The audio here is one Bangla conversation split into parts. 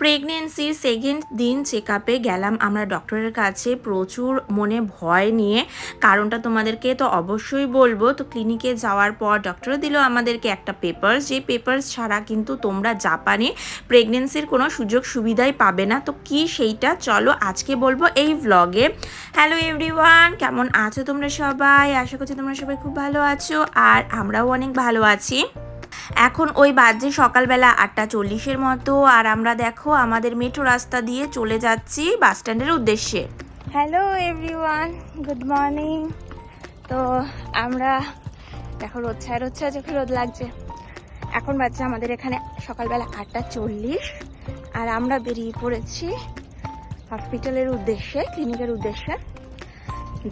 প্রেগনেন্সির সেকেন্ড দিন চেক আপে গেলাম। আমরা ডক্টরের কাছে প্রচুর মনে ভয় নিয়ে, কারণটা তোমাদেরকে তো অবশ্যই বলব। তো ক্লিনিকে যাওয়ার পর ডক্টর দিল আমাদেরকে একটা পেপার যে পেপার ছাড়া কিন্তু তোমরা জাপানে প্রেগনেন্সির কোনো সুযোগ সুবিধাই পাবে না। তো কি সেইটা চলো আজকে বলব এই ভ্লগে হ্যালো এভরিওয়ান কেমন আছো তোমরা সবাই? আশা করছি তোমরা সবাই খুব ভালো আছো। আর আমরাও অনেক ভালো আছি। এখন ওই বাজে সকালবেলা আটটা চল্লিশের মতো, আর আমরা দেখো আমাদের মেট্রো রাস্তা দিয়ে চলে যাচ্ছি বাস স্ট্যান্ডের উদ্দেশ্যে। হ্যালো এভরিওয়ান গুড মর্নিং তো আমরা দেখো রোদ ছায় রোদ চোখে রোদ লাগছে। এখন বাজছে আমাদের এখানে সকালবেলা আটটা চল্লিশ, আর আমরা বেরিয়ে পড়েছি হসপিটালের উদ্দেশ্যে ক্লিনিকের উদ্দেশ্যে।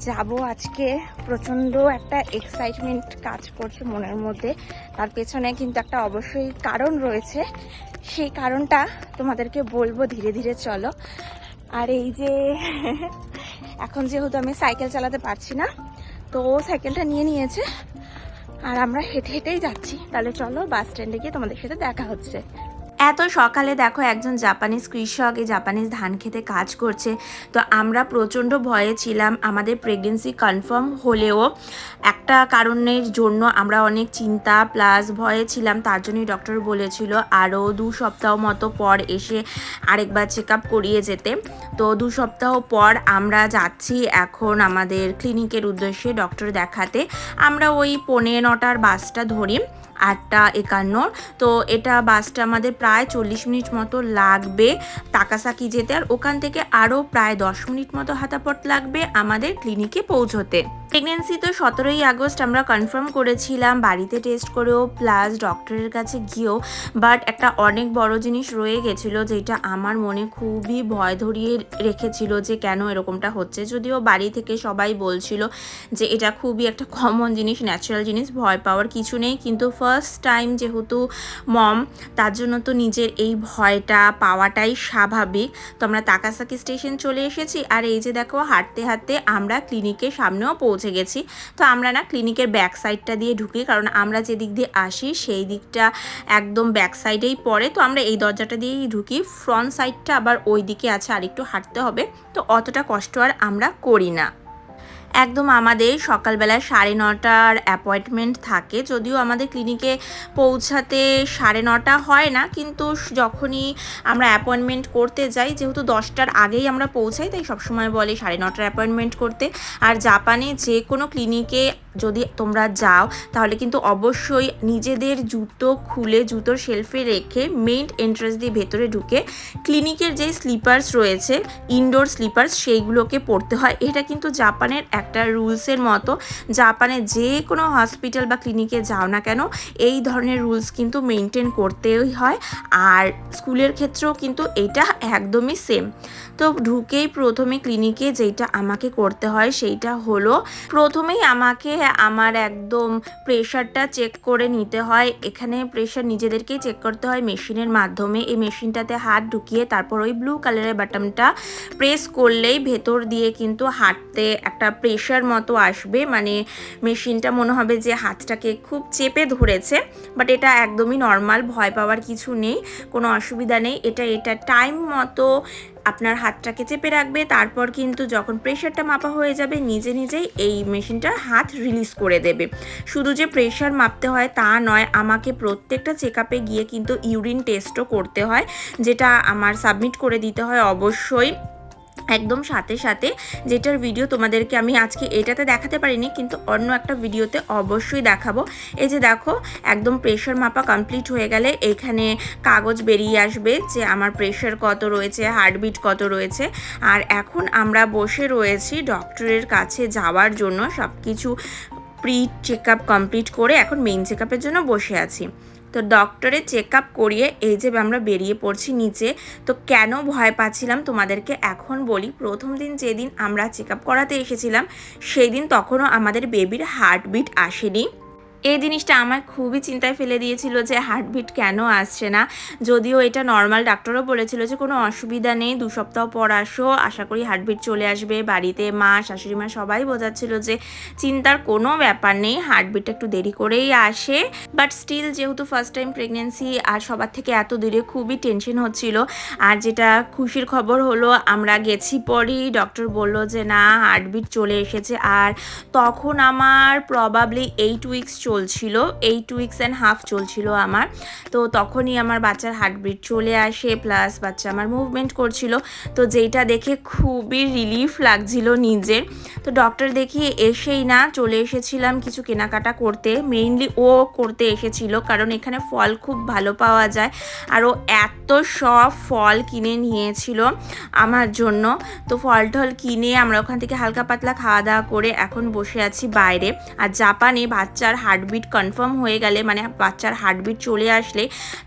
যাব আজকে। প্রচণ্ড একটা এক্সাইটমেন্ট কাজ করছে মনের মধ্যে। তার পেছনে কিন্তু একটা অবশ্যই কারণ রয়েছে। সেই কারণটা তোমাদেরকে বলব ধীরে ধীরে চলো। আর এই যে, এখন যেহেতু আমি সাইকেল চালাতে পারছি না, তো সাইকেলটা নিয়ে নিয়েছে। আর আমরা হেঁটে হেঁটেই যাচ্ছি। তাহলে চলো বাস স্ট্যান্ডে গিয়ে তোমাদের সাথে দেখা হচ্ছে। এত সকালে দেখো একজন জাপানিজ কৃষক, এই জাপানিজ ধান খেতে কাজ করছে। তো আমরা প্রচণ্ড ভয়ে ছিলাম, আমাদের প্রেগনেন্সি কনফার্ম হলেও। একটা কারণের জন্য আমরা অনেক চিন্তা প্লাস ভয়ে ছিলাম, তার জন্যই ডক্টর বলেছিল আরও দু সপ্তাহ মতো পর এসে আরেকবার চেক আপ করিয়ে যেতে। তো দু সপ্তাহ পর আমরা যাচ্ছি এখন আমাদের ক্লিনিকের উদ্দেশ্যে ডক্টর দেখাতে। আমরা ওই পৌনে নটার বাসটা ধরি। আটটা একান্ন। তো এটা বাসটা আমাদের প্রায় চল্লিশ মিনিট মতো লাগবে তাকাসাকি যেতে। আর ওখান থেকে আরও প্রায় দশ মিনিট মতো হাতাপট লাগবে আমাদের ক্লিনিকে পৌঁছতে। প্রেগনেন্সি তো সতেরোই আগস্ট আমরা কনফার্ম করেছিলাম, বাড়িতে টেস্ট করেও প্লাস ডক্টরের কাছে গিয়েও। বাট একটা অনেক বড় জিনিস রয়ে গেছিল, যেটা আমার মনে খুবই ভয় ধরিয়ে রেখেছিল যে কেন এরকমটা হচ্ছে। যদিও বাড়ি থেকে সবাই বলছিল যে এটা খুবই একটা কমন জিনিস ন্যাচারাল জিনিস, ভয় পাওয়ার কিছু নেই। কিন্তু ফার্স্ট টাইম যেহেতু মম তার জন্য তো নিজের এই ভয়টা পাওয়াটাই স্বাভাবিক। তো আমরা তাকাসাকি স্টেশন চলে এসেছি আর এই যে দেখো, হাঁটতে হাঁটতে আমরা ক্লিনিকের সামনেও পৌঁছে গেছি। তো আমরা না ক্লিনিকের ব্যাক সাইডটা দিয়ে ঢুকি, কারণ আমরা যে দিক দিয়ে আসি সেই দিকটা একদম ব্যাক সাইডেই পড়ে। তো আমরা এই দরজাটা দিয়েই ঢুকি ফ্রন্ট সাইডটা আবার ওই দিকে আছে আর একটু হাঁটতে হবে। তো অতটা কষ্ট আর আমরা করি না। একদম আমাদের সকালবেলা সাড়ে নটার অ্যাপয়েন্টমেন্ট থাকে। যদিও আমাদের ক্লিনিকে পৌঁছাতে সাড়ে নটা হয় না, কিন্তু যখনই আমরা অ্যাপয়েন্টমেন্ট করতে যাই, যেহেতু দশটার আগেই আমরা পৌঁছাই, তাই সবসময় বলে সাড়ে নটার অ্যাপয়েন্টমেন্ট করতে। আর জাপানে যে কোনো ক্লিনিকে যদি তোমরা যাও, তাহলে কিন্তু অবশ্যই নিজেদের জুতো খুলে জুতোর শেলফে রেখে মেইন এন্ট্রেন্স দিয়ে ভেতরে ঢুকে ক্লিনিকের যে স্লিপার্স রয়েছে ইনডোর স্লিপার্স সেইগুলোকে পড়তে হয়। এটা কিন্তু জাপানের একটা রুলসের মতো। জাপানে যে কোনো হসপিটাল বা ক্লিনিকে যাও না কেন, এই ধরনের রুলস কিন্তু মেনটেন করতেই হয়। আর স্কুলের ক্ষেত্রেও কিন্তু এটা একদমই সেম তো ঢুকেই প্রথমে ক্লিনিকে যেটা আমাকে করতে হয়, সেইটা হলো প্রথমেই আমাকে আমার একদম প্রেশারটা চেক করে নিতে হয়। এখানে প্রেশার নিজেদেরকেই চেক করতে হয় মেশিনের মাধ্যমে। এই মেশিনটাতে হাত ঢুকিয়ে তারপর ওই ব্লু কালারের বাটনটা প্রেস করলেই ভেতর দিয়ে কিন্তু হাঁটতে একটা প্রেশার মতো আসবে। মানে মেশিনটা মনে হবে যে হাতটাকে খুব চেপে ধরেছে বাট এটা একদমই নর্মাল ভয় পাওয়ার কিছু নেই, কোনো অসুবিধা নেই। এটা এটা টাইম মতো আপনার হাতটাকে চেপে রাখবে, তারপর কিন্তু যখন প্রেশারটা মাপা হয়ে যাবে, নিজে নিজেই এই মেশিনটার হাত রিলিজ করে দেবে। শুধু যে প্রেশার মাপতে হয় তা নয়, আমাকে প্রত্যেকটা চেক আপে গিয়ে কিন্তু ইউরিন টেস্টও করতে হয়, যেটা আমার সাবমিট করে দিতে হয় অবশ্যই। একদম সাথে সাথে যেটার ভিডিও তোমাদেরকে আমি আজকে এটাতে দেখাতে পারিনি, কিন্তু অন্য একটা ভিডিওতে অবশ্যই দেখাবো। এই যে দেখো, একদম প্রেশার মাপা কমপ্লিট হয়ে গেলে এখানে কাগজ বেরিয়ে আসবে যে আমার প্রেশার কত রয়েছে হার্টবিট কত রয়েছে। আর এখন আমরা বসে রয়েছি ডক্টরের কাছে যাওয়ার জন্য সব কিছু প্রি চেক আপ কমপ্লিট করে এখন মেইন চেক আপের জন্য বসে আছি। তো ডক্টরে চেক আপ করিয়ে এই যে আমরা বেরিয়ে পড়ছি নিচে, তো কেন ভয় পাচ্ছিলাম তোমাদেরকে এখন বলি। প্রথম দিন যেদিন আমরা চেক আপ করাতে এসেছিলাম সেই দিন তখনও আমাদের বেবির হার্টবিট আসেনি। এই জিনিসটা আমার খুবই চিন্তায় ফেলে দিয়েছিল যে হার্টবিট কেন আসছে না। যদিও এটা নর্মাল ডাক্তারও বলেছিল যে কোনো অসুবিধা নেই, দু সপ্তাহ পর আসো, আশা করি হার্টবিট চলে আসবে। বাড়িতে মা, শাশুড়ি মা সবাই বোঝাচ্ছিল যে চিন্তার কোনো ব্যাপার নেই, হার্টবিটটা একটু দেরি করেই আসে। বাট স্টিল যেহেতু ফার্স্ট টাইম প্রেগনেন্সি আর সবার থেকে এত দূরে খুবই টেনশন হচ্ছিল, আর যেটা খুশির খবর হলো আমরা গেছি পরই ডক্টর বলল যে না, হার্টবিট চলে এসেছে। আর তখন আমার প্রবাবলি এইট উইকস চলছিল এইট উইকস অ্যান্ড হাফ চলছিল আমার। তো তখনই আমার বাচ্চার হার্টবিট চলে আসে প্লাস বাচ্চা আমার মুভমেন্ট করছিল। তো যেটা দেখে খুবই রিলিফ লাগছিল নিজের। তো ডক্টর দেখিয়ে এসেই না, চলে এসেছিলাম কিছু কেনাকাটা করতে। মেইনলি ও করতে এসেছিল, কারণ এখানে ফল খুব ভালো পাওয়া যায়। আর ও এত সব ফল কিনে নিয়েছিল আমার জন্য। তো ফল টল কিনে আমরা ওখান থেকে হালকা পাতলা খাওয়া দাওয়া করে এখন বসে আছি বাইরে। আর জাপানে বাচ্চার হার্টবিট কনফার্ম হয়ে গেলে মানে বাচ্চার হার্টবিট চলে আসলে,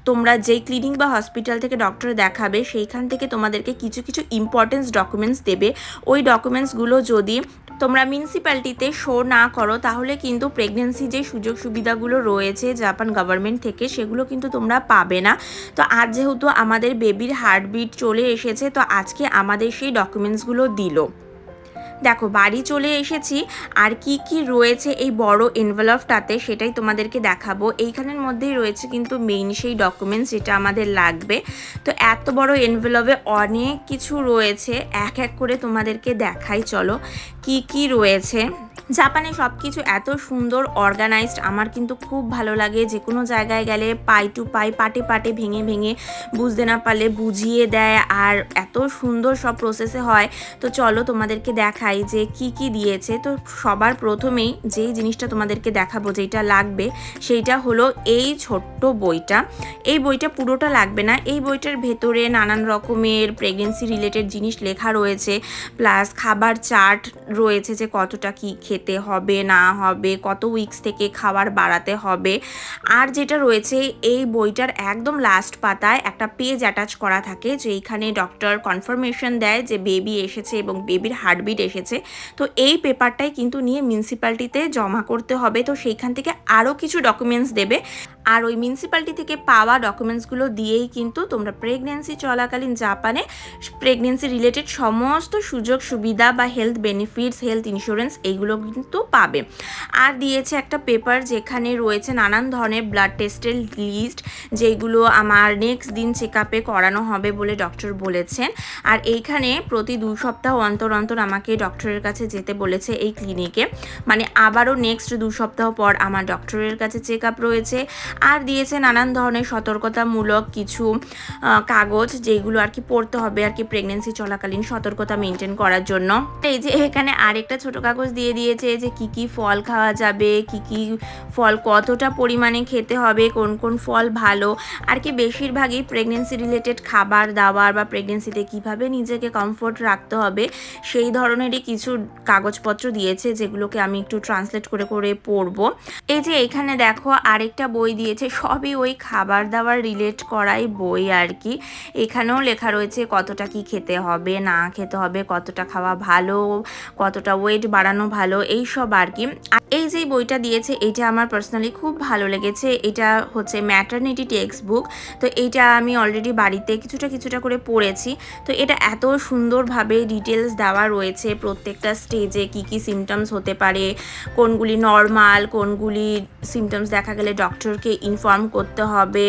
তোমরা যেই ক্লিনিক বা হসপিটাল থেকে ডক্টর দেখাবে, সেইখান থেকে তোমাদেরকে কিছু কিছু ইম্পর্টেন্স ডকুমেন্টস দেবে। ওই ডকুমেন্টসগুলো যদি তোমরা মিউনিসিপ্যালিটিতে শো না করো, তাহলে কিন্তু প্রেগনেন্সি যে সুযোগ সুবিধাগুলো রয়েছে জাপান গভর্নমেন্ট থেকে, সেগুলো কিন্তু তোমরা পাবে না। তো আজ যেহেতু আমাদের বেবির হার্টবিট চলে এসেছে, তো আজকে আমাদের সেই ডকুমেন্টসগুলো দিল। দেখো, বাড়ি চলে এসেছি, আর কি কি রয়েছে এই বড় এনভেলপটাতে সেটাই তোমাদেরকে দেখাবো। এইখানের মধ্যেই রয়েছে কিন্তু মেইন সেই ডকুমেন্টস যেটা আমাদের লাগবে। তো এত বড় এনভেলপে অনেক কিছু রয়েছে, এক এক করে তোমাদেরকে দেখাই, চলো। কি কি রয়েছে? জাপানে সব কিছু এত সুন্দর অর্গানাইজড আমার কিন্তু খুব ভালো লাগে। যে কোনো জায়গায় গেলে পাই টু পাই, পাটে পাটে ভেঙে ভেঙে বুঝতে না পারলে বুঝিয়ে দেয়, আর এত সুন্দর সব প্রসেসে হয়। তো চলো তোমাদেরকে দেখাই যে কি কি দিয়েছে। তো সবার প্রথমেই যেই জিনিসটা তোমাদেরকে দেখাবো যেটা লাগবে, সেইটা হলো এই ছোট্ট বইটা। এই বইটা পুরোটা লাগবে না। এই বইটার ভেতরে নানান রকমের প্রেগনেন্সি রিলেটেড জিনিস লেখা রয়েছে প্লাস খাবার চার্ট রয়েছে যে কতটা কি খেতে হবে, না হবে, কত উইকস থেকে খাবার বাড়াতে হবে। আর যেটা রয়েছে, এই বইটার একদম লাস্ট পাতায় একটা পেজ অ্যাটাচ করা থাকে, যেইখানে ডক্টর কনফার্মেশন দেয় যে বেবি এসেছে এবং বেবির হার্টবিট এসেছে। তো এই পেপারটাই কিন্তু নিয়ে মিউনিসিপ্যালিটিতে জমা করতে হবে। তো সেইখান থেকে আরও কিছু ডকুমেন্টস দেবে। আর ওই মিউনিসিপ্যালিটি থেকে পাওয়া ডকুমেন্টসগুলো দিয়েই কিন্তু তোমরা প্রেগনেন্সি চলাকালীন জাপানে প্রেগনেন্সি রিলেটেড সমস্ত সুযোগ, সুবিধা বা হেলথ বেনিফিটস হেলথ ইন্স্যুরেন্স এইগুলো কিন্তু পাবে। আর দিয়েছে একটা পেপার যেখানে রয়েছে নানান ধরনের ব্লাড টেস্টের লিস্ট যেগুলো আমার নেক্সট দিন চেক আপে করানো হবে বলে ডক্টর বলেছেন। আর এইখানে প্রতি দু সপ্তাহ অন্তর অন্তর আমাকে ডক্টরের কাছে যেতে বলেছে এই ক্লিনিকে মানে আবারও নেক্সট দু সপ্তাহ পর আমার ডক্টরের কাছে চেক আপ রয়েছে। আর দিয়েছে নানান ধরনের সতর্কতামূলক কিছু কাগজ যেগুলো আর কি পড়তে হবে আর কি প্রেগনেন্সি চলাকালীন সতর্কতা মেনটেন করার জন্য। এই যে এখানে আরেকটা ছোট কাগজ দিয়ে দিয়েছে যে কি কি ফল খাওয়া যাবে, কি কি ফল কতটা পরিমাণে খেতে হবে, কোন কোন ফল ভালো, আর কি বেশিরভাগই প্রেগনেন্সি রিলেটেড খাবার দাবার বা প্রেগনেন্সিতে কীভাবে নিজেকে কমফোর্ট রাখতে হবে, সেই ধরনেরই কিছু কাগজপত্র দিয়েছে যেগুলোকে আমি একটু ট্রান্সলেট করে করে পড়ব। এই যে এখানে দেখো আরেকটা বই দিয়েছে, সবই ওই খাবার দাবার রিলেট করাই বই আর কি। এখানেও লেখা রয়েছে কতটা কি খেতে হবে, না খেতে হবে, কতটা খাওয়া ভালো, কতটা ওয়েট বাড়ানো ভালো, এই সব আর কি। এই যে বইটা দিয়েছে, এটা আমার পার্সোনালি খুব ভালো লেগেছে। এটা হচ্ছে ম্যাটারনিটি টেক্সট বুক তো এইটা আমি অলরেডি বাড়িতে কিছুটা কিছুটা করে পড়েছি। তো এটা এত সুন্দরভাবে ডিটেলস দেওয়া রয়েছে, প্রত্যেকটা স্টেজে কি কি সিমটমস হতে পারে, কোনগুলি নর্মাল কোনগুলি সিমটমস দেখা গেলে ডক্টরকে ইনফর্ম করতে হবে।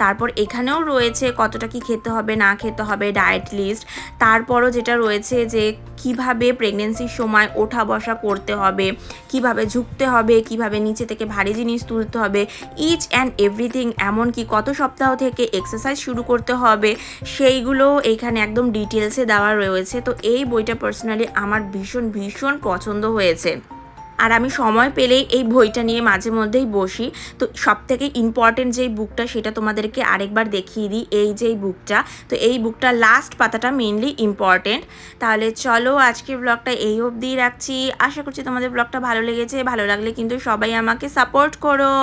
তারপর এখানেও রয়েছে কতটা কি খেতে হবে, না খেতে হবে ডায়েট লিস্ট তারপরও যেটা রয়েছে যে কীভাবে প্রেগনেন্সির সময় ওঠা বসা করতে হবে, কীভাবে ঝুঁকতে হবে, কীভাবে নিচে থেকে ভারী জিনিস তুলতে হবে ইচ অ্যান্ড এভরিথিং এমনকি কত সপ্তাহ থেকে এক্সারসাইজ শুরু করতে হবে, সেইগুলো এখানে একদম ডিটেলসে দেওয়া রয়েছে। তো এই বইটা পার্সোনালি আমার ভীষণ ভীষণ পছন্দ হয়েছে। আর আমি সময় পেলেই এই বইটা নিয়ে মাঝে মধ্যেই বসি। তো সব থেকে ইম্পর্টেন্ট যেই বুকটা সেটা তোমাদেরকে আরেকবার দেখিয়ে দিই, এই যেই বুকটা তো এই বুকটা লাস্ট পাতাটা মেনলি ইম্পর্টেন্ট তাহলে চলো আজকে ব্লগটা এই অবধিই রাখছি। আশা করছি তোমাদের ব্লগটা ভালো লেগেছে, ভালো লাগলে কিন্তু সবাই আমাকে সাপোর্ট করো।